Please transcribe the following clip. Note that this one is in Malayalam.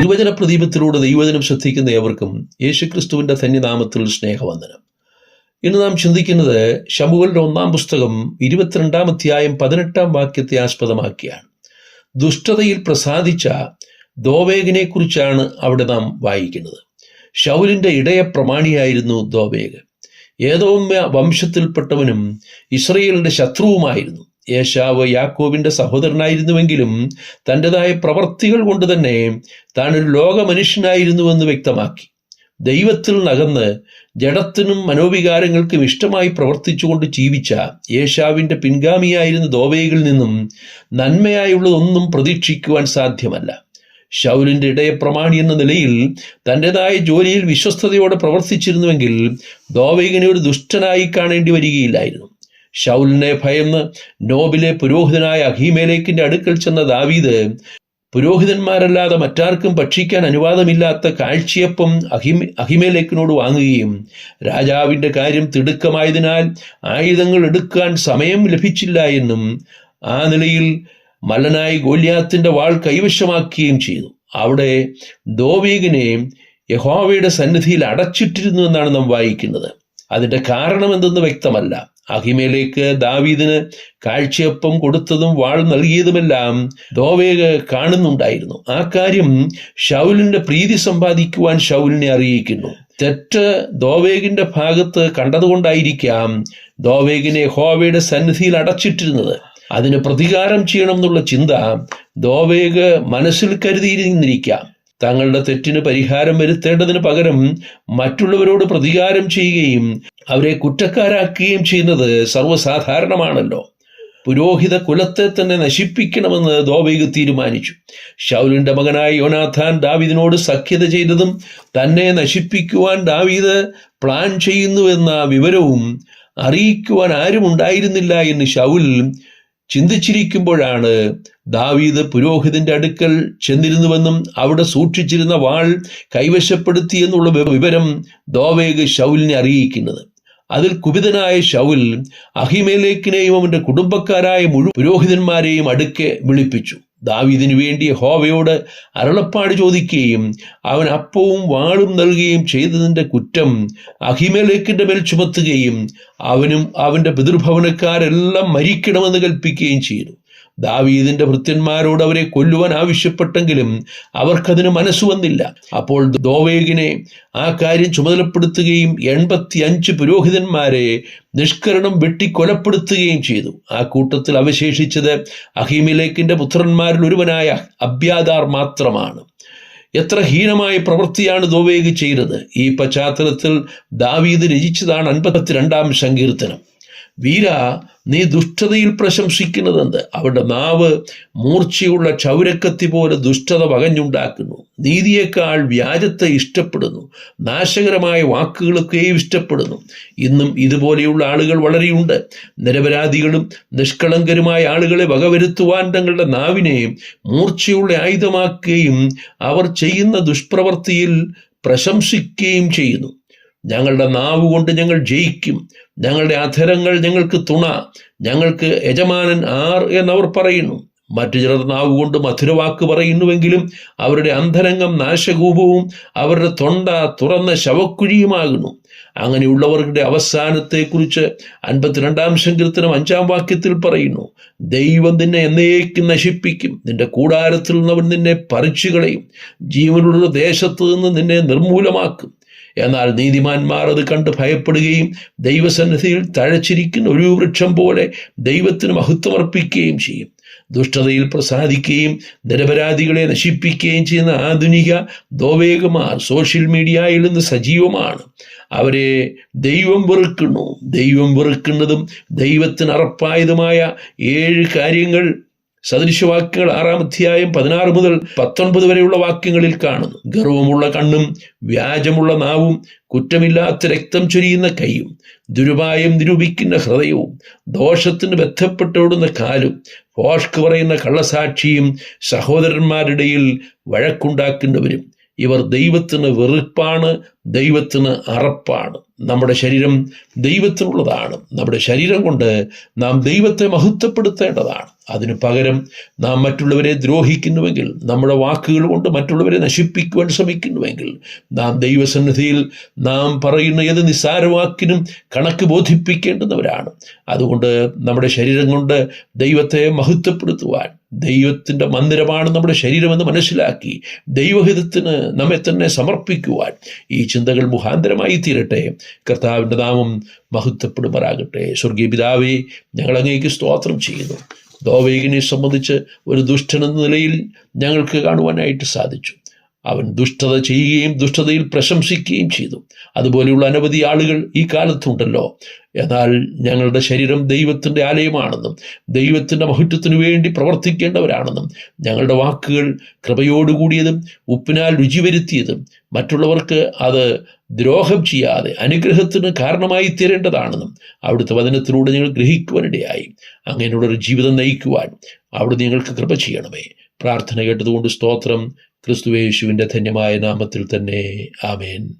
തിരുവചന പ്രദീപത്തിലൂടെ ദൈവജനം ശ്രദ്ധിക്കുന്ന ഏവർക്കും യേശുക്രിസ്തുവിന്റെ ധന്യനാമത്തിൽ സ്നേഹവന്ദനം. ഇന്ന് നാം ചിന്തിക്കുന്നത് ശമുവലിന്റെ ഒന്നാം പുസ്തകം ഇരുപത്തിരണ്ടാം അധ്യായം പതിനെട്ടാം വാക്യത്തെ ആസ്പദമാക്കിയാണ്. ദുഷ്ടതയിൽ പ്രസാദിച്ച ദോവേഗിനെ കുറിച്ചാണ് അവിടെ നാം വായിക്കുന്നത്. ഷൗലിന്റെ ഇടയ പ്രമാണിയായിരുന്നു ദോവേഗ്. ഏതോ വംശത്തിൽപ്പെട്ടവനും ഇസ്രയേലിന്റെ ശത്രുവുമായിരുന്നു. യേശാവ് യാക്കോബിന്റെ സഹോദരനായിരുന്നുവെങ്കിലും തന്റെതായ പ്രവർത്തികൾ കൊണ്ട് തന്നെ താൻ ഒരു ലോക മനുഷ്യനായിരുന്നുവെന്ന് വ്യക്തമാക്കി. ദൈവത്തിൽ നകന്ന് ജഡത്തിനും മനോവികാരങ്ങൾക്കും ഇഷ്ടമായി പ്രവർത്തിച്ചുകൊണ്ട് ജീവിച്ച യേശാവിന്റെ പിൻഗാമിയായിരുന്ന ദോവയിൽ നിന്നും നന്മയായുള്ളതൊന്നും പ്രതീക്ഷിക്കുവാൻ സാധ്യമല്ല. ഷൗലിന്റെ ഇടയപ്രമാണി എന്ന നിലയിൽ തന്റെതായ ജോലിയിൽ വിശ്വസ്തയോടെ പ്രവർത്തിച്ചിരുന്നുവെങ്കിൽ ദോവൈകിനെ ഒരു ദുഷ്ടനായി കാണേണ്ടി വരികയില്ലായിരുന്നു. ഷൗലിനെ ഭയന്ന് നോബിലെ പുരോഹിതനായ അഹീമേലേക്കിന്റെ അടുക്കൽ ചെന്ന ദാവീദ് പുരോഹിതന്മാരല്ലാതെ മറ്റാർക്കും ഭക്ഷിക്കാൻ അനുവാദമില്ലാത്ത കാഴ്ചയപ്പം അഹിം അഹിമേലേക്കിനോട് വാങ്ങുകയും രാജാവിന്റെ കാര്യം തിടുക്കമായതിനാൽ ആയുധങ്ങൾ എടുക്കാൻ സമയം ലഭിച്ചില്ല എന്നും ആ നിലയിൽ മല്ലനായി ഗോല്യാത്തിന്റെ വാൾ കൈവശമാക്കുകയും ചെയ്തു. അവിടെ ദോവീഗിനെ യഹോവയുടെ സന്നിധിയിൽ അടച്ചിട്ടിരുന്നു എന്നാണ് നാം വായിക്കുന്നത്. അതിന്റെ കാരണം എന്തെന്ന് വ്യക്തമല്ല. അഹിമേലേക്ക് ദാവീദിന് കാഴ്ചയപ്പം കൊടുത്തതും വാൾ നൽകിയതുമെല്ലാം ദോവേഗ് കാണുന്നുണ്ടായിരുന്നു. ആ കാര്യം ഷൗലിന്റെ പ്രീതി സമ്പാദിക്കുവാൻ ഷൗലിനെ അറിയിക്കുന്നു. തെറ്റ് ദോവേഗിന്റെ ഭാഗത്ത് കണ്ടതുകൊണ്ടായിരിക്കാം ദോവേഗിനെ ഹോവയുടെ സന്നിധിയിൽ അടച്ചിട്ടിരുന്നത്. അതിന് പ്രതികാരം ചെയ്യണം എന്നുള്ള ചിന്ത ദോവേഗ് മനസ്സിൽ കരുതിയിരുന്നിരിക്കാം. തങ്ങളുടെ തെറ്റിന് പരിഹാരം വരുത്തേണ്ടതിന് പകരം മറ്റുള്ളവരോട് പ്രതികാരം ചെയ്യുകയും അവരെ കുറ്റക്കാരാക്കുകയും ചെയ്യുന്നത് സർവസാധാരണമാണല്ലോ. പുരോഹിത കുലത്തെ തന്നെ നശിപ്പിക്കണമെന്ന് ദോവേഗ് തീരുമാനിച്ചു. ഷൗലിന്റെ മകനായ യോനാഥാൻ ദാവീദിനോട് സഖ്യത ചെയ്തതും തന്നെ നശിപ്പിക്കുവാൻ ദാവീദ് പ്ലാൻ ചെയ്യുന്നുവെന്ന വിവരവും അറിയിക്കുവാൻ ആരും ഉണ്ടായിരുന്നില്ല എന്ന് ഷൗൽ ചിന്തിച്ചിരിക്കുമ്പോഴാണ് ദാവീദ് പുരോഹിതന്റെ അടുക്കൽ ചെന്നിരുന്നുവെന്നും അവിടെ സൂക്ഷിച്ചിരുന്ന വാൾ കൈവശപ്പെടുത്തി എന്നുള്ള വിവരം ദോവേഗ് ഷൗലിനെ അറിയിക്കുന്നത്. അതിൽ കുപിതനായ ഷൗൽ അഹിമേലേക്കിനെയും അവന്റെ കുടുംബക്കാരായ മുഴുവൻ പുരോഹിതന്മാരെയും അടുക്കെ വിളിപ്പിച്ചു. ദാവീദിനു വേണ്ടി ഹോവയോട് അരുളപ്പാട് ചോദിക്കുകയും അവൻ അപ്പവും വാളും നൽകുകയും ചെയ്തതിന്റെ കുറ്റം അഹിമേലേക്കിന്റെ മേൽ ചുമത്തുകയും അവനും അവന്റെ പിതൃഭവനക്കാരെല്ലാം മരിക്കണമെന്ന് കൽപ്പിക്കുകയും ചെയ്തു. ദാവീദിന്റെ ഭൃത്യന്മാരോട് അവരെ കൊല്ലുവാൻ ആവശ്യപ്പെട്ടെങ്കിലും അവർക്കതിന് മനസ്സ് വന്നില്ല. അപ്പോൾ ദോവേഗിനെ ആ കാര്യം ചുമതലപ്പെടുത്തുകയും എൺപത്തി അഞ്ച് പുരോഹിതന്മാരെ നിഷ്കരണം വെട്ടിക്കൊലപ്പെടുത്തുകയും ചെയ്തു. ആ കൂട്ടത്തിൽ അവശേഷിച്ചത് അഹീമിലേക്കിന്റെ പുത്രന്മാരിൽ ഒരുവനായ അബ്യാദാർ മാത്രമാണ്. എത്ര ഹീനമായ പ്രവൃത്തിയാണ് ദോവേഗ് ചെയ്തത്. ഈ പശ്ചാത്തലത്തിൽ ദാവീദ് രചിച്ചതാണ് അൻപത്തിരണ്ടാം സങ്കീർത്തനം. വീര നീ ദുഷ്ടതയിൽ പ്രശംസിക്കുന്നതെന്ത്? അവരുടെ നാവ് മൂർച്ചയുള്ള ചൗരക്കത്തി പോലെ ദുഷ്ടത വകഞ്ഞുണ്ടാക്കുന്നു. നീതിയേക്കാൾ വ്യാജത്തെ ഇഷ്ടപ്പെടുന്നു. നാശകരമായ വാക്കുകൾക്കേയും ഇഷ്ടപ്പെടുന്നു. ഇന്നും ഇതുപോലെയുള്ള ആളുകൾ വളരെയുണ്ട്. നിരപരാധികളും നിഷ്കളങ്കരുമായ ആളുകളെ വകവരുത്തുവാൻ തങ്ങളുടെ നാവിനെയും മൂർച്ചയുള്ള ആയുധമാക്കുകയും അവർ ചെയ്യുന്ന ദുഷ്പ്രവൃത്തിയിൽ പ്രശംസിക്കുകയും ചെയ്യുന്നു. ഞങ്ങളുടെ നാവ് കൊണ്ട് ഞങ്ങൾ ജയിക്കും. ഞങ്ങളുടെ അധരങ്ങൾ ഞങ്ങൾക്ക് തുണ ഞങ്ങൾക്ക് യജമാനൻ ആർ എന്നവർ പറയുന്നു. മറ്റു ചിലർ നാവുകൊണ്ട് മധുരവാക്ക് പറയുന്നുവെങ്കിലും അവരുടെ അന്തരംഗം നാശകൂപവും അവരുടെ തൊണ്ട തുറന്ന ശവക്കുഴിയുമാകുന്നു. അങ്ങനെയുള്ളവരുടെ അവസാനത്തെക്കുറിച്ച് അൻപത്തിരണ്ടാം സങ്കീർത്തനം അഞ്ചാം വാക്യത്തിൽ പറയുന്നു ദൈവം നിന്നെ എന്നേക്കും നശിപ്പിക്കും. നിന്റെ കൂടാരത്തിൽ നിന്നവൻ നിന്നെ പറിച്ചു കളയും ജീവനുള്ള ദേശത്തു നിന്ന് നിന്നെ നിർമൂലമാക്കും എന്നാൽ നീതിമാന്മാർ അത് കണ്ട് ഭയപ്പെടുകയും ദൈവസന്നിധിയിൽ തഴച്ചിരിക്കുന്ന ഒരു വൃക്ഷം പോലെ ദൈവത്തിന് മഹത്വമർപ്പിക്കുകയും ചെയ്യും. ദുഷ്ടതയിൽ പ്രസാദിക്കുകയും നിരപരാധികളെ നശിപ്പിക്കുകയും ചെയ്യുന്ന ആധുനിക ദോവേഗമാർ സോഷ്യൽ മീഡിയയിൽ നിന്ന് സജീവമാണ്. അവരെ ദൈവം വെറുക്കുന്നു. ദൈവം വെറുക്കുന്നതും ദൈവത്തിന് അറപ്പായതുമായ ഏഴ് കാര്യങ്ങൾ സദൃശവാക്യങ്ങൾ ആറാം അധ്യായം പതിനാറ് മുതൽ പത്തൊൻപത് വരെയുള്ള വാക്യങ്ങളിൽ കാണുന്നു. ഗർവമുള്ള കണ്ണും വ്യാജമുള്ള നാവും കുറ്റമില്ലാത്ത രക്തം ചൊരിയുന്ന കൈയും ദുരുപായം നിരൂപിക്കുന്ന ഹൃദയവും ദോഷത്തിന് ബന്ധപ്പെട്ടോടുന്ന കാലും ഫോഷ്ക്ക് പറയുന്ന കള്ളസാക്ഷിയും സഹോദരന്മാരുടെയിൽ വഴക്കുണ്ടാക്കുന്നവരും ഇവർ ദൈവത്തിന് വെറുപ്പാണ് ദൈവത്തിന് അറപ്പാണ്. നമ്മുടെ ശരീരം ദൈവത്തിനുള്ളതാണ്. നമ്മുടെ ശരീരം കൊണ്ട് നാം ദൈവത്തെ മഹത്വപ്പെടുത്തേണ്ടതാണ്. അതിനു പകരം നാം മറ്റുള്ളവരെ ദ്രോഹിക്കുന്നുവെങ്കിൽ നമ്മുടെ വാക്കുകൾ കൊണ്ട് മറ്റുള്ളവരെ നശിപ്പിക്കുവാൻ ശ്രമിക്കുന്നുവെങ്കിൽ നാം ദൈവസന്നിധിയിൽ നാം പറയുന്ന ഏത് നിസ്സാരവാക്കിനും കണക്ക് ബോധിപ്പിക്കേണ്ടുന്നവരാണ്. അതുകൊണ്ട് നമ്മുടെ ശരീരം കൊണ്ട് ദൈവത്തെ മഹത്വപ്പെടുത്തുവാൻ ദൈവത്തിന്റെ മന്ദിരമാണ് നമ്മുടെ ശരീരമെന്ന് മനസ്സിലാക്കി ദൈവഹിതത്തിന് നമ്മെ തന്നെ സമർപ്പിക്കുവാൻ ഈ ചിന്തകൾ മുഖാന്തരമായി തീരട്ടെ. കർത്താവിന്റെ നാമം മഹത്വപ്പെടുമാറാകട്ടെ. സ്വർഗീയ പിതാവേ ഞങ്ങൾ അങ്ങേക്ക് സ്തോത്രം ചെയ്യുന്നു. ദോവേഗിനെ സംബന്ധിച്ച് ഒരു ദുഷ്ടനെന്ന നിലയിൽ ഞങ്ങൾക്ക് കാണുവാനായിട്ട് സാധിച്ചു. അവൻ ദുഷ്ടത ചെയ്യുകയും ദുഷ്ടതയിൽ പ്രശംസിക്കുകയും ചെയ്തു. അതുപോലെയുള്ള അനവധി ആളുകൾ ഈ കാലത്തുണ്ടല്ലോ. എന്നാൽ ഞങ്ങളുടെ ശരീരം ദൈവത്തിന്റെ ആലയമാണെന്നും ദൈവത്തിന്റെ മഹത്വത്തിനു വേണ്ടി പ്രവർത്തിക്കേണ്ടവരാണെന്നും ഞങ്ങളുടെ വാക്കുകൾ കൃപയോടുകൂടിയതും ഉപ്പിനാൽ രുചി വരുത്തിയതും മറ്റുള്ളവർക്ക് അത് ദ്രോഹം ചെയ്യാതെ അനുഗ്രഹത്തിന് കാരണമായി തീരേണ്ടതാണെന്നും അവിടുത്തെ വചനത്തിലൂടെ ഞങ്ങൾ ഗ്രഹിക്കുവാനിടയായി. അങ്ങനെയുള്ളൊരു ജീവിതം നയിക്കുവാൻ അവിടെ നിങ്ങൾക്ക് കൃപ ചെയ്യണമേ. പ്രാർത്ഥന കേട്ടതുകൊണ്ട് സ്തോത്രം. ക്രിസ്തുവേശുവിന്റെ ധന്യമായ നാമത്തിൽ തന്നെ. ആമേൻ.